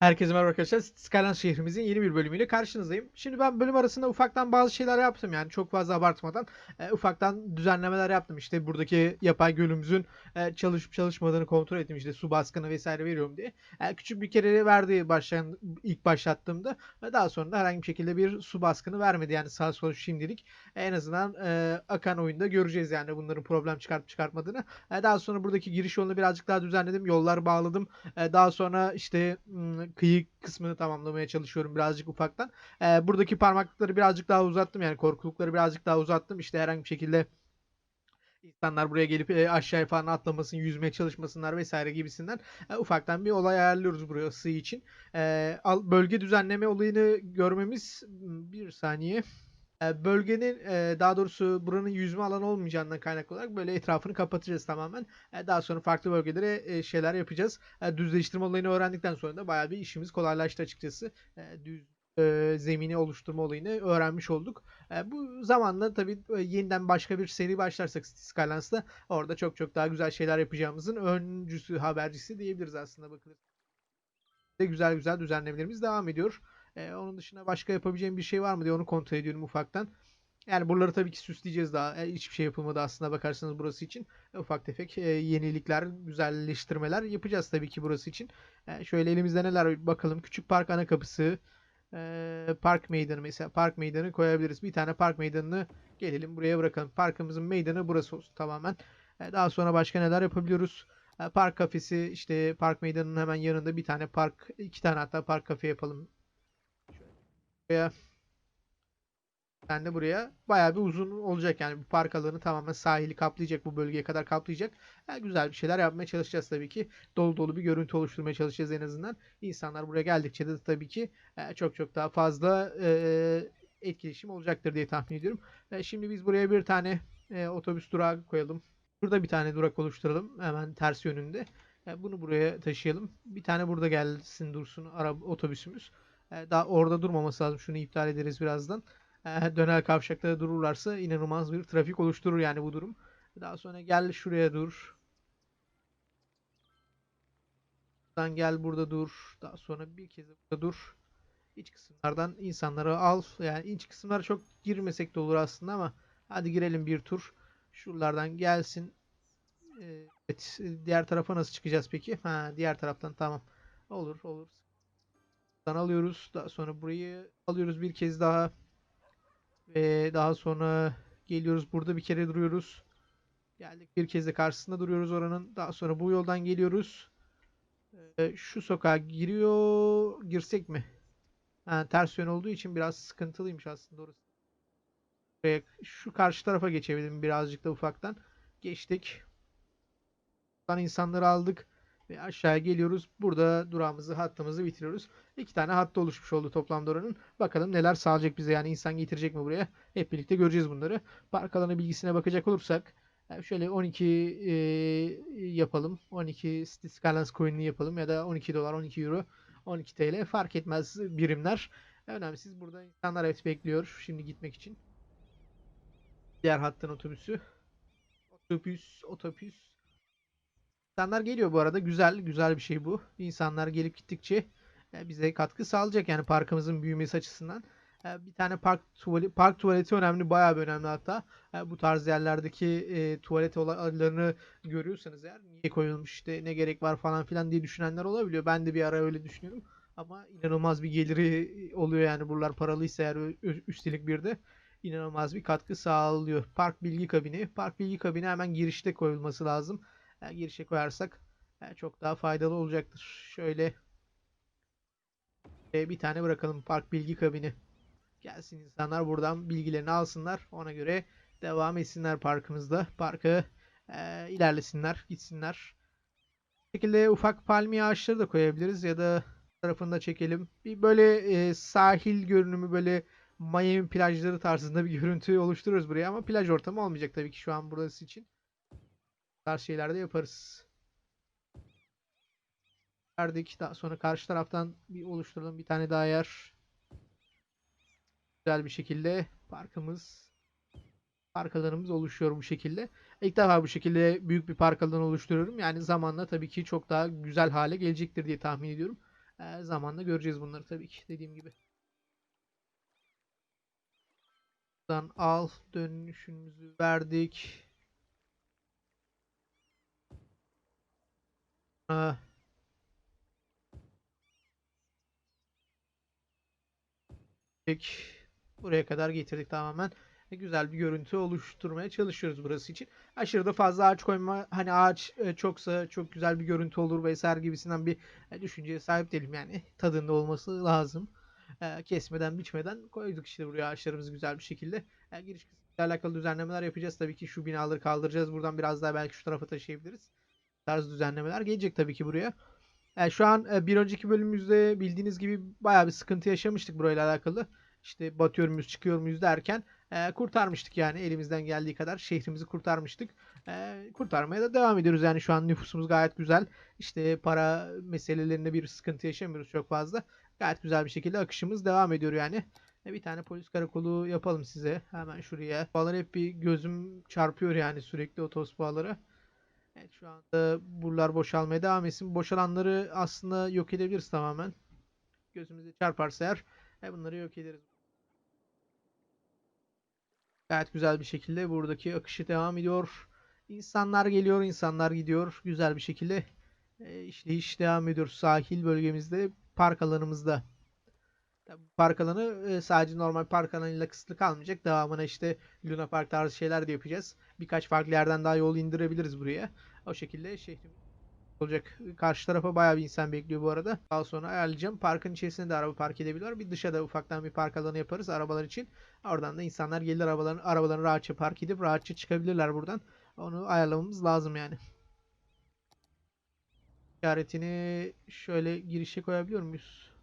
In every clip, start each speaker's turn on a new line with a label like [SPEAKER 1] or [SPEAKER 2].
[SPEAKER 1] Herkese merhaba arkadaşlar. Skyline şehrimizin yeni bir bölümüyle karşınızdayım. Şimdi ben bölüm arasında ufaktan bazı şeyler yaptım yani çok fazla abartmadan. E, ufaktan düzenlemeler yaptım. İşte buradaki yapay gölümüzün e, çalışıp çalışmadığını kontrol ettim. İşte su baskını vesaire veriyorum diye. E, küçük bir kere verdi başlayan, ilk başlattığımda. Ve daha sonra da herhangi bir şekilde bir su baskını vermedi. Yani sağ sol şimdilik en azından e, akan oyunda göreceğiz yani bunların problem çıkartıp çıkartmadığını. E, daha sonra buradaki giriş yolunu birazcık daha düzenledim. Yollar bağladım. E, daha sonra işte kıyı kısmını tamamlamaya çalışıyorum birazcık ufaktan. E, buradaki parmaklıkları birazcık daha uzattım. Yani korkulukları birazcık daha uzattım. İşte herhangi bir şekilde insanlar buraya gelip e, aşağıya falan atlamasın, yüzmeye çalışmasınlar vesaire gibisinden e, ufaktan bir olay ayarlıyoruz buraya ısı için. E, al- bölge düzenleme olayını görmemiz m, bir saniye. Bölgenin daha doğrusu buranın yüzme alanı olmayacağından kaynaklı olarak böyle etrafını kapatacağız tamamen. Daha sonra farklı bölgelere şeyler yapacağız. Düzleştirme olayını öğrendikten sonra da bayağı bir işimiz kolaylaştı açıkçası. Düz zemini oluşturma olayını öğrenmiş olduk. Bu zamanla tabii yeniden başka bir seri başlarsak City Skylines'ta orada çok çok daha güzel şeyler yapacağımızın öncüsü, habercisi diyebiliriz aslında bakılır. De güzel güzel düzenlemelerimiz devam ediyor. E, onun dışında başka yapabileceğim bir şey var mı diye onu kontrol ediyorum ufaktan. Yani buraları tabii ki süsleyeceğiz daha. E, hiçbir şey yapılmadı aslında bakarsanız burası için. E, ufak tefek e, yenilikler, güzelleştirmeler yapacağız tabii ki burası için. E, şöyle elimizde neler bakalım. Küçük park ana kapısı, e, park meydanı mesela. Park meydanı koyabiliriz. Bir tane park meydanını gelelim buraya bırakalım. Parkımızın meydanı burası olsun tamamen. E, daha sonra başka neler yapabiliyoruz? E, park kafesi işte park meydanının hemen yanında bir tane park, iki tane hatta park kafe yapalım. Buraya ben de buraya bayağı bir uzun olacak yani bu park alanı tamamen sahili kaplayacak bu bölgeye kadar kaplayacak. Yani güzel bir şeyler yapmaya çalışacağız tabii ki. Dolu dolu bir görüntü oluşturmaya çalışacağız en azından. İnsanlar buraya geldikçe de tabii ki e, çok çok daha fazla e, etkileşim olacaktır diye tahmin ediyorum. E, şimdi biz buraya bir tane otobüs durağı koyalım. Burada bir tane durak oluşturalım hemen ters yönünde. Bunu buraya taşıyalım. Bir tane burada gelsin dursun araba otobüsümüz. E, daha orada durmaması lazım. Şunu iptal ederiz birazdan. E, döner kavşakta dururlarsa inanılmaz bir trafik oluşturur yani bu durum. Daha sonra gel şuraya dur. Buradan gel burada dur. Daha sonra bir kez burada dur. İç kısımlardan insanları al. Yani iç kısımlara çok girmesek de olur aslında ama hadi girelim bir tur. Şuralardan gelsin. Ee, Evet, diğer tarafa nasıl çıkacağız peki? Ha, diğer taraftan tamam. Olur, olur. Buradan alıyoruz. Daha sonra burayı alıyoruz bir kez daha. Ve daha sonra geliyoruz. Burada bir kere duruyoruz. Geldik bir kez de karşısında duruyoruz oranın. Daha sonra bu yoldan geliyoruz. Ee, şu sokağa giriyor. Girsek mi? Ha, ters yön olduğu için biraz sıkıntılıymış aslında orası. Buraya, şu karşı tarafa geçebilirim birazcık da ufaktan. Geçtik. Buradan insanları aldık. Ve aşağıya geliyoruz. Burada durağımızı, hattımızı bitiriyoruz. İki tane hattı oluşmuş oldu toplamda oranın. Bakalım neler sağlayacak bize yani insan getirecek mi buraya? Hep birlikte göreceğiz bunları. Park alanı bilgisine bakacak olursak e, şöyle 12 e, yapalım. 12 City Skylines coin'ini yapalım ya da 12 dolar, 12 euro, 12 TL fark etmez birimler. Önemsiz burada insanlar evet bekliyor şimdi gitmek için. Diğer hattın otobüsü. Otobüs, otobüs. İnsanlar geliyor bu arada. Güzel, güzel bir şey bu. İnsanlar gelip gittikçe e, bize katkı sağlayacak yani parkımızın büyümesi açısından. E, Bir tane park tuvaleti, park tuvaleti önemli, bayağı bir önemli hatta. E, Bu tarz yerlerdeki e, tuvalet olaylarını görüyorsanız eğer niye koyulmuş işte ne gerek var falan filan diye düşünenler olabiliyor. Ben de bir ara öyle düşünüyorum. Ama inanılmaz bir geliri oluyor yani buralar paralıysa eğer üstelik bir de inanılmaz bir katkı sağlıyor. Park bilgi kabini. Park bilgi kabini hemen girişte koyulması lazım. Girişe koyarsak çok daha faydalı olacaktır. Şöyle e, bir tane bırakalım park bilgi kabini. Gelsin insanlar buradan bilgilerini alsınlar. Ona göre devam etsinler parkımızda. Parkı e, ilerlesinler, gitsinler. Bu şekilde ufak palmiye ağaçları da koyabiliriz ya da tarafında çekelim. Bir böyle e, sahil görünümü böyle Miami plajları tarzında bir görüntü oluştururuz buraya ama plaj ortamı olmayacak tabii ki şu an burası için. Tarz şeyler yaparız. Verdik. Daha sonra karşı taraftan bir oluşturalım bir tane daha yer. Güzel bir şekilde parkımız park alanımız oluşuyor bu şekilde. İlk defa bu şekilde büyük bir park alanı oluşturuyorum. Yani zamanla tabii ki çok daha güzel hale gelecektir diye tahmin ediyorum. E, zamanla göreceğiz bunları tabii ki dediğim gibi. Buradan al dönüşümüzü verdik. Aa, Peki, buraya kadar getirdik tamamen. E, Güzel bir görüntü oluşturmaya çalışıyoruz burası için. Aşırı da fazla ağaç koyma hani ağaç e, çoksa çok güzel bir görüntü olur vesaire gibisinden bir e, düşünceye sahip değilim yani. Tadında olması lazım. Kesmeden biçmeden koyduk işte buraya ağaçlarımızı güzel bir şekilde. Giriş kısmıyla alakalı düzenlemeler yapacağız. Tabii ki şu binaları kaldıracağız. Buradan biraz daha belki şu tarafa taşıyabiliriz. Bu tarz düzenlemeler gelecek tabii ki buraya. E, şu an e, bir önceki bölümümüzde bildiğiniz gibi bayağı bir sıkıntı yaşamıştık burayla alakalı. İşte batıyor muyuz çıkıyor muyuz derken e, kurtarmıştık yani elimizden geldiği kadar şehrimizi kurtarmıştık. E, kurtarmaya da devam ediyoruz yani şu an nüfusumuz gayet güzel. İşte para meselelerinde bir sıkıntı yaşamıyoruz çok fazla. Gayet güzel bir şekilde akışımız devam ediyor yani. E, bir tane polis karakolu yapalım size. Hemen şuraya. Bağlar hep bir gözüm çarpıyor yani sürekli otospaları. Evet şu anda buralar boşalmaya devam etsin. Boşalanları aslında yok edebiliriz tamamen. Gözümüze çarparsa eğer e, bunları yok ederiz. Gayet güzel bir şekilde buradaki akışı devam ediyor. İnsanlar geliyor, insanlar gidiyor. Güzel bir şekilde e, işleyiş devam ediyor. Sahil bölgemizde, park alanımızda. Tabii park alanı e, sadece normal park alanıyla kısıtlı kalmayacak. Devamına işte Luna Park tarzı şeyler de yapacağız. Birkaç farklı yerden daha yol indirebiliriz buraya. O şekilde şehrimiz olacak. Karşı tarafa bayağı bir insan bekliyor bu arada. Daha sonra ayarlayacağım. Parkın içerisinde de araba park edebiliyor. Bir dışarıda ufaktan bir park alanı yaparız arabalar için. Oradan da insanlar gelir arabaların arabalarını rahatça park edip rahatça çıkabilirler buradan. Onu ayarlamamız lazım yani. İşaretini şöyle girişe koyabiliyor muyuz?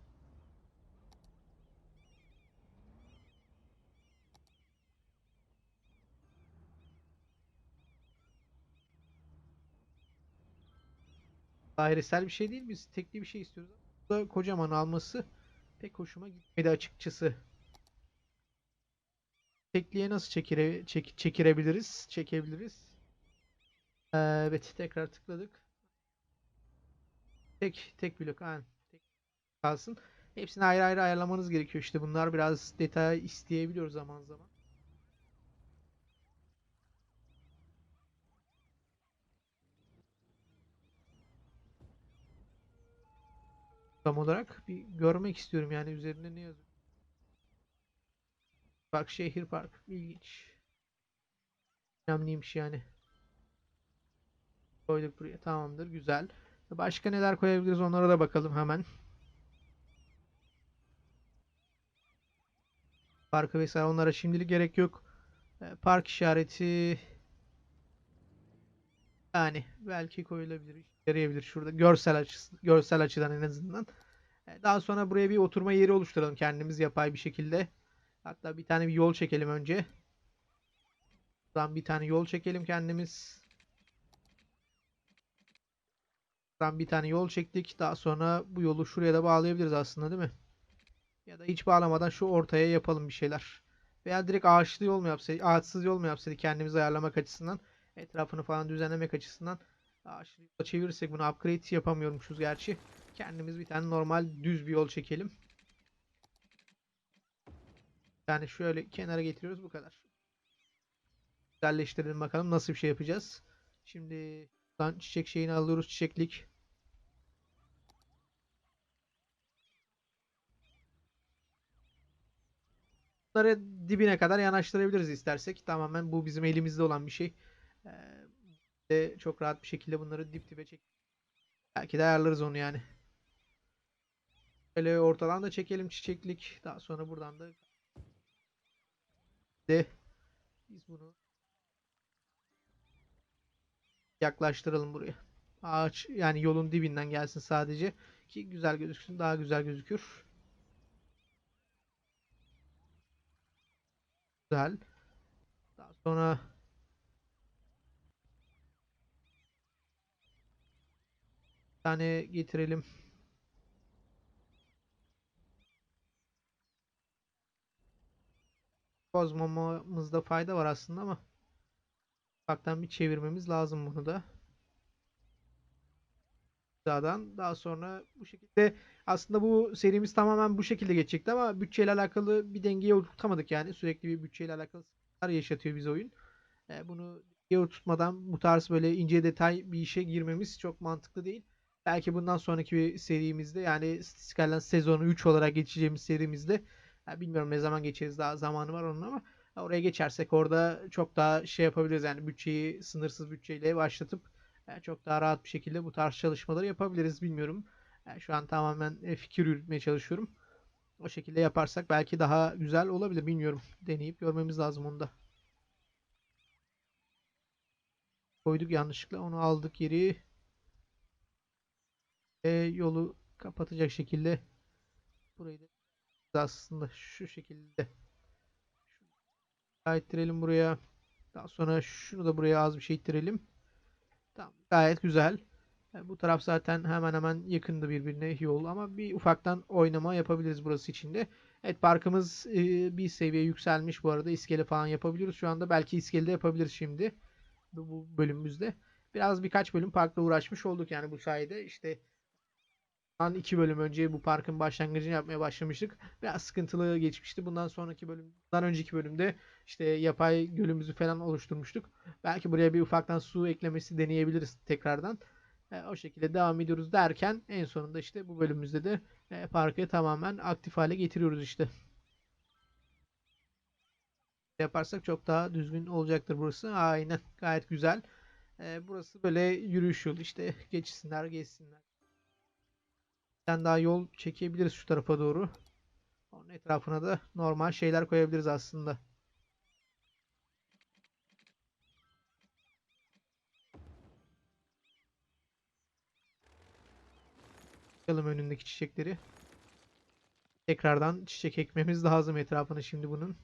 [SPEAKER 1] Dairesel bir şey değil. Biz tekli bir şey istiyoruz. Burada kocaman alması pek hoşuma gitmedi açıkçası. Tekliye nasıl çekire, çek, çekirebiliriz? Çekebiliriz. Ee, evet tekrar tıkladık. Tek tek blok aynen. Kalsın. Hepsini ayrı ayrı ayarlamanız gerekiyor. İşte bunlar biraz detay isteyebiliyor zaman zaman. Tam olarak bir görmek istiyorum yani üzerinde ne yazıyor. Bak şehir park ilginç. Önemliymiş yani. Koyduk buraya tamamdır güzel. Başka neler koyabiliriz onlara da bakalım hemen. Parkı vesaire onlara şimdilik gerek yok. E, Park işareti yani belki koyulabilir, yarayabilir şurada görsel açısı, görsel açıdan en azından. E, Daha sonra buraya bir oturma yeri oluşturalım kendimiz yapay bir şekilde. Hatta bir tane bir yol çekelim önce. Buradan bir tane yol çekelim kendimiz. Buradan bir tane yol çektik. Daha sonra bu yolu şuraya da bağlayabiliriz aslında değil mi? Ya da hiç bağlamadan şu ortaya yapalım bir şeyler. Veya direkt ağaçlı yol mu yapsaydık, ağaçsız yol mu yapsaydık kendimizi ayarlamak açısından. Etrafını falan düzenlemek açısından. Ağaçlı yola çevirirsek bunu upgrade yapamıyormuşuz gerçi. Kendimiz bir tane normal düz bir yol çekelim. Yani şöyle kenara getiriyoruz bu kadar. Güzelleştirelim bakalım nasıl bir şey yapacağız. Şimdi buradan çiçek şeyini alıyoruz çiçeklik. Bunları dibine kadar yanaştırabiliriz istersek. Tamamen bu bizim elimizde olan bir şey. Ee, çok rahat bir şekilde bunları dip dibe çek. Belki de ayarlarız onu yani. Böyle ortadan da çekelim çiçeklik. Daha sonra buradan da de biz bunu yaklaştıralım buraya. Ağaç yani yolun dibinden gelsin sadece ki güzel gözüksün. Daha güzel gözükür. Güzel. Daha sonra tane getirelim. Bozmamamızda fayda var aslında ama ufaktan bir çevirmemiz lazım bunu da. Daha sonra bu şekilde aslında bu serimiz tamamen bu şekilde geçecekti ama bütçeyle alakalı bir dengeye oturtamadık yani. Sürekli bir bütçeyle alakalı sıkıntılar yaşatıyor bize oyun. E, bunu dengeye oturtmadan bu tarz böyle ince detay bir işe girmemiz çok mantıklı değil. Belki bundan sonraki bir serimizde yani Skyline sezonu 3 olarak geçeceğimiz serimizde ya bilmiyorum ne zaman geçeriz daha zamanı var onun ama oraya geçersek orada çok daha şey yapabiliriz yani bütçeyi sınırsız bütçeyle başlatıp e, çok daha rahat bir şekilde bu tarz çalışmaları yapabiliriz bilmiyorum. Yani şu an tamamen e, fikir yürütmeye çalışıyorum. O şekilde yaparsak belki daha güzel olabilir bilmiyorum. Deneyip görmemiz lazım onu da. Koyduk yanlışlıkla onu aldık geri. E, yolu kapatacak şekilde burayı da aslında şu şekilde Şunu ittirelim buraya. Daha sonra şunu da buraya az bir şey ittirelim. Tamam gayet güzel. E, Bu taraf zaten hemen hemen yakındı birbirine yol ama bir ufaktan oynama yapabiliriz burası içinde. Evet parkımız e, bir seviye yükselmiş bu arada. İskele falan yapabiliyoruz şu anda. Belki iskele de yapabiliriz şimdi. Bu, bu bölümümüzde. Biraz birkaç bölüm parkla uğraşmış olduk yani bu sayede. İşte Bundan iki bölüm önce bu parkın başlangıcını yapmaya başlamıştık. Biraz sıkıntılı geçmişti. Bundan sonraki bölüm, bundan önceki bölümde işte yapay gölümüzü falan oluşturmuştuk. Belki buraya bir ufaktan su eklemesi deneyebiliriz tekrardan. E, o şekilde devam ediyoruz derken en sonunda işte bu bölümümüzde de e, parkı tamamen aktif hale getiriyoruz işte. Yaparsak çok daha düzgün olacaktır burası. Aynen gayet güzel. E, burası böyle yürüyüş yolu işte geçsinler geçsinler. Tane daha yol çekebiliriz şu tarafa doğru. Onun etrafına da normal şeyler koyabiliriz aslında. Bakalım önündeki çiçekleri. Tekrardan çiçek ekmemiz lazım etrafına şimdi bunun.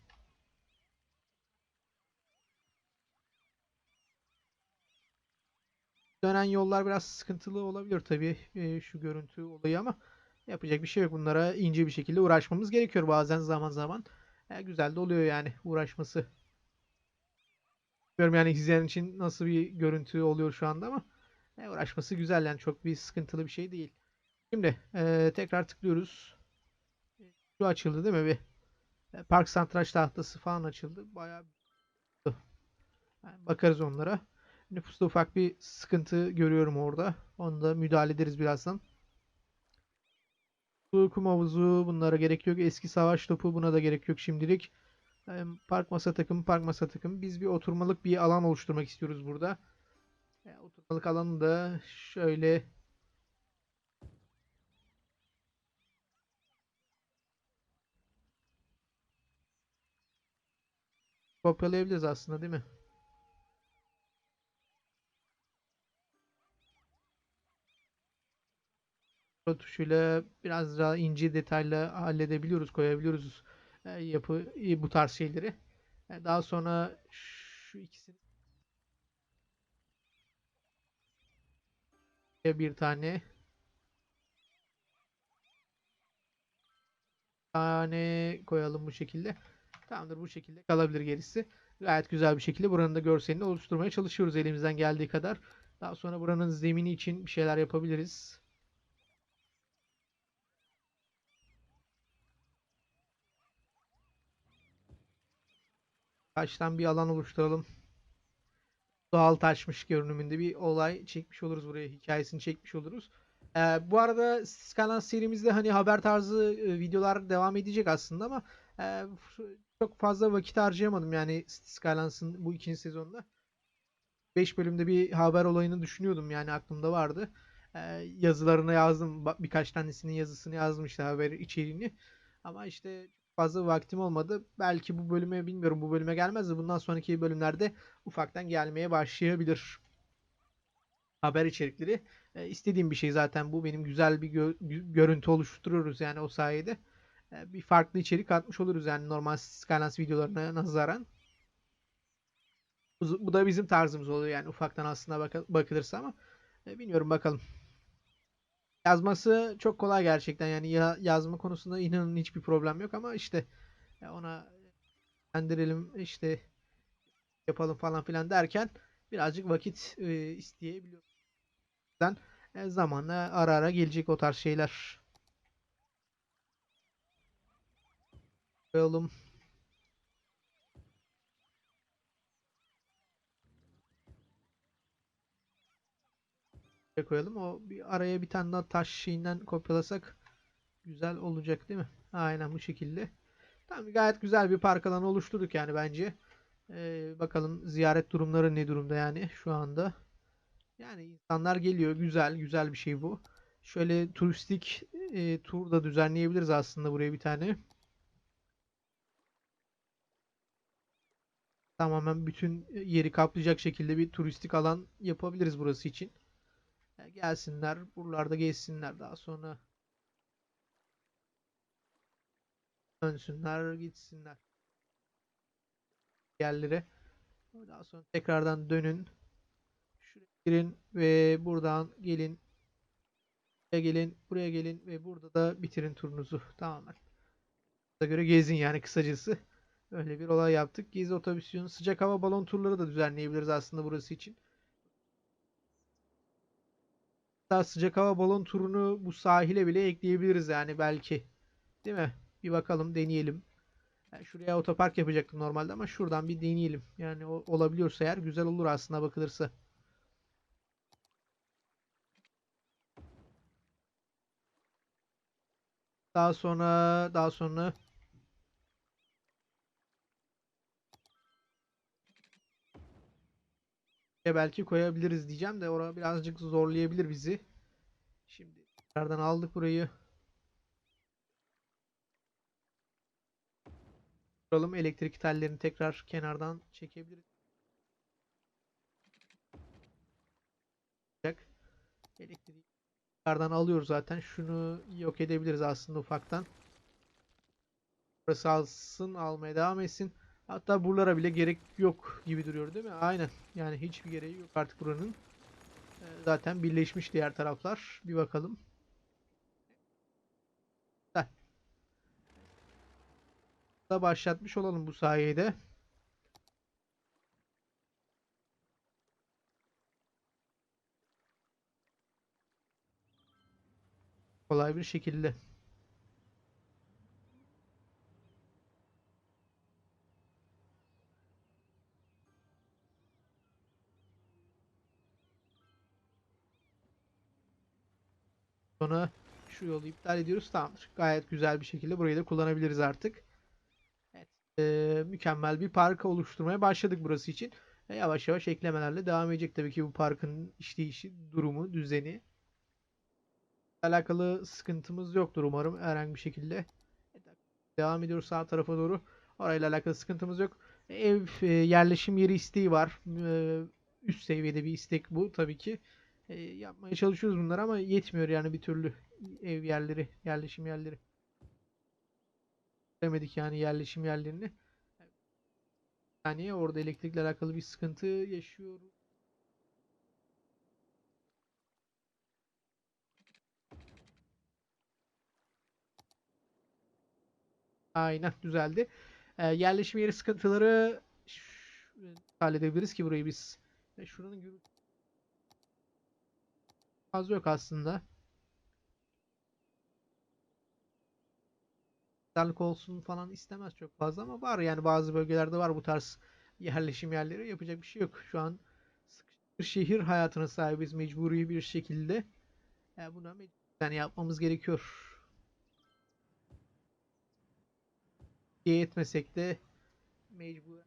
[SPEAKER 1] Dönen yollar biraz sıkıntılı olabilir tabii e, şu görüntü olayı ama yapacak bir şey yok. Bunlara ince bir şekilde uğraşmamız gerekiyor bazen zaman zaman. E, güzel de oluyor yani uğraşması. Bilmiyorum yani izleyen için nasıl bir görüntü oluyor şu anda ama e, uğraşması güzel yani çok bir sıkıntılı bir şey değil. Şimdi e, tekrar tıklıyoruz. Şu açıldı değil mi? Bir e, park santraç tahtası falan açıldı. Bayağı yani bakarız onlara. Nüfusta ufak bir sıkıntı görüyorum orada. Onu da müdahale ederiz birazdan. Su, kum havuzu bunlara gerek yok. Eski savaş topu buna da gerek yok şimdilik. Park masa takımı, park masa takımı. Biz bir oturmalık bir alan oluşturmak istiyoruz burada. E, Oturmalık alanı da şöyle kopyalayabiliriz aslında değil mi? Tuşuyla biraz daha ince detaylı halledebiliyoruz, koyabiliyoruz e, yapı e, bu tarz şeyleri. E, daha sonra şu ikisini bir tane tane koyalım bu şekilde. Tamamdır bu şekilde kalabilir gerisi. Gayet güzel bir şekilde buranın da görselini oluşturmaya çalışıyoruz elimizden geldiği kadar. Daha sonra buranın zemini için bir şeyler yapabiliriz. Taştan bir alan oluşturalım. Doğal taşmış görünümünde bir olay çekmiş oluruz buraya. Hikayesini çekmiş oluruz. Ee, bu arada Skyline serimizde hani haber tarzı e, videolar devam edecek aslında ama e, çok fazla vakit harcayamadım yani Skylines'ın bu ikinci sezonda. 5 bölümde bir haber olayını düşünüyordum yani aklımda vardı. Ee, yazılarını yazdım. Birkaç tanesinin yazısını yazdım işte haber içeriğini. Ama işte fazla vaktim olmadı. Belki bu bölüme bilmiyorum bu bölüme gelmez de bundan sonraki bölümlerde ufaktan gelmeye başlayabilir. Haber içerikleri. E, istediğim bir şey zaten bu. Benim güzel bir gö- gö- görüntü oluşturuyoruz yani o sayede. E, bir farklı içerik atmış oluruz yani normal Skylines videolarına nazaran. Bu, bu da bizim tarzımız oluyor yani ufaktan aslında bak- bakılırsa ama e, bilmiyorum bakalım. Yazması çok kolay gerçekten yani ya, yazma konusunda inanın hiçbir problem yok ama işte ya ona kendirelim işte yapalım falan filan derken birazcık vakit e, isteyebiliyor. E, zamanla ara ara gelecek o tarz şeyler. Koyalım. Koyalım. O bir araya bir tane daha taş şeyinden kopyalasak güzel olacak değil mi? Aynen bu şekilde. Tamam gayet güzel bir park alanı oluşturduk yani bence. Ee, bakalım ziyaret durumları ne durumda yani şu anda. Yani insanlar geliyor. Güzel, güzel bir şey bu. Şöyle turistik e, tur da düzenleyebiliriz aslında buraya bir tane. Tamamen bütün yeri kaplayacak şekilde bir turistik alan yapabiliriz burası için. Gelsinler, buralarda gezsinler daha sonra dönsünler, gitsinler yerlere. Daha sonra tekrardan dönün. Şuraya girin ve buradan gelin. Buraya gelin, buraya gelin ve burada da bitirin turunuzu tamamen. Buna göre gezin yani kısacası. Öyle bir olay yaptık. Gezi otobüsünün sıcak hava balon turları da düzenleyebiliriz aslında burası için. Hatta sıcak hava balon turunu bu sahile bile ekleyebiliriz yani belki. Değil mi? Bir bakalım, deneyelim. Yani şuraya otopark yapacaktım normalde ama şuradan bir deneyelim. Yani o, olabiliyorsa eğer güzel olur aslında bakılırsa. Daha sonra daha sonra belki koyabiliriz diyeceğim de orada birazcık zorlayabilir bizi. Şimdi tekrardan aldık burayı. Kuralım elektrik tellerini tekrar kenardan çekebiliriz. Elektriği yukarıdan alıyoruz zaten. Şunu yok edebiliriz aslında ufaktan. Burası alsın, almaya devam etsin. Hatta buralara bile gerek yok gibi duruyor değil mi? Aynen. Yani hiçbir gereği yok artık buranın. Ee, Zaten birleşmiş diğer taraflar. Bir bakalım. Güzel. Da başlatmış olalım bu sayede. Kolay bir şekilde. Sonra şu yolu iptal ediyoruz. Tamamdır. Gayet güzel bir şekilde burayı da kullanabiliriz artık. Evet. Ee, mükemmel bir park oluşturmaya başladık burası için. Ve yavaş yavaş eklemelerle devam edecek tabii ki bu parkın işleyişi, durumu, düzeni. Alakalı sıkıntımız yoktur umarım herhangi bir şekilde. Devam ediyoruz sağ tarafa doğru. Orayla alakalı sıkıntımız yok. Ev e, yerleşim yeri isteği var. E, üst seviyede bir istek bu tabii ki. E, yapmaya çalışıyoruz bunları ama yetmiyor yani bir türlü ev yerleri, yerleşim yerleri. Demedik yani yerleşim yerlerini. Yani orada elektrikle alakalı bir sıkıntı yaşıyoruz. Aynen düzeldi. E, yerleşim yeri sıkıntıları halledebiliriz ki burayı biz. E, şuranın gürültü fazla yok aslında. Darlık olsun falan istemez çok fazla ama var yani bazı bölgelerde var bu tarz yerleşim yerleri yapacak bir şey yok. Şu an sıkışık şehir hayatına sahibiz mecburi bir şekilde. Yani buna yani yapmamız gerekiyor. İyi etmesek de mecbur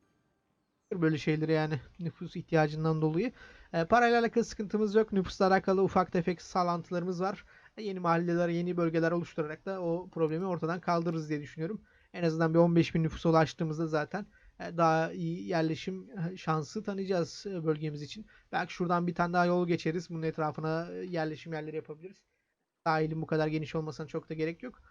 [SPEAKER 1] böyle şeyleri yani nüfus ihtiyacından dolayı. E, parayla alakalı sıkıntımız yok. Nüfusla alakalı ufak tefek sallantılarımız var. E, yeni mahalleler, yeni bölgeler oluşturarak da o problemi ortadan kaldırırız diye düşünüyorum. En azından bir 15 bin nüfusa ulaştığımızda zaten e, daha iyi yerleşim şansı tanıyacağız bölgemiz için. Belki şuradan bir tane daha yol geçeriz. Bunun etrafına yerleşim yerleri yapabiliriz. Sahilin bu kadar geniş olmasına çok da gerek yok.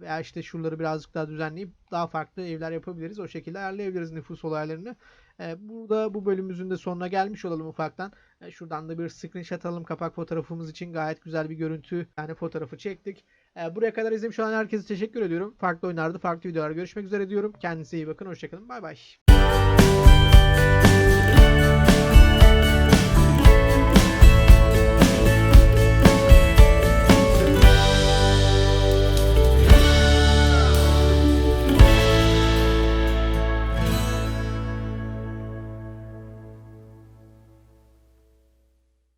[SPEAKER 1] Veya işte şuraları birazcık daha düzenleyip daha farklı evler yapabiliriz. O şekilde ayarlayabiliriz nüfus olaylarını. E, Burada bu bölümümüzün de sonuna gelmiş olalım ufaktan. E, Şuradan da bir screenshot alalım kapak fotoğrafımız için. Gayet güzel bir görüntü yani fotoğrafı çektik. E, Buraya kadar izlemiş olan herkese teşekkür ediyorum. Farklı oyunlarda, farklı videolarda görüşmek üzere diyorum. Kendinize iyi bakın. Hoşçakalın. Bay bay.